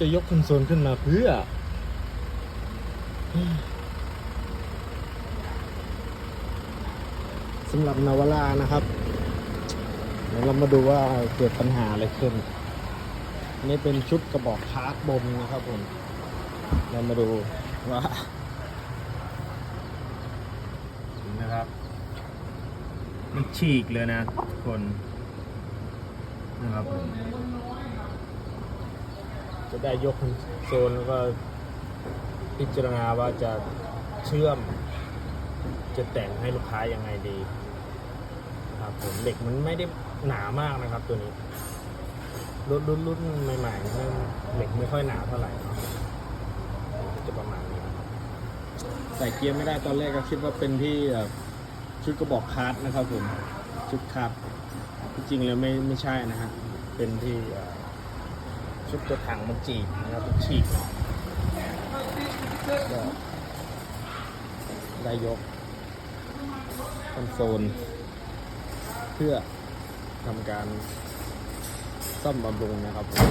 จะยกคอนโซลขึ้นมาเพื่อ สำหรับนาวาร่านะครับ เดี๋ยวเรามาดูว่าเกิดปัญหาอะไรขึ้นนนี่เป็นชุดกระบอกพาร์ทบมนะครับผม เรามาดูว่านะครับ มันฉีกเลยนะทุกคนนะครับผม จะได้ยกโซลแล้วก็พิจารณาว่าจะเชื่อม จะแต่งให้ลูกค้ายังไงดีครับผมเหล็กมันไม่ได้หนามากนะครับ ตัวนี้รุ่นรุ่นรุ่นใหม่ๆนี่เหล็กไม่ค่อยหนาเท่าไหร่จะประมาณนี้ใส่เกียร์ไม่ได้ตอนแรกก็คิดว่าเป็นที่ชุดกระบอกคาร์ดนะครับผมชุดคาร์ดจริงแล้วไม่ไม่ใช่นะฮะเป็นที่ ชุดตัวถังมันจีบนะครับมันฉีกก็ได้ยกคอนโซล เพื่อทำการซ่อมบำรุงนะครับผม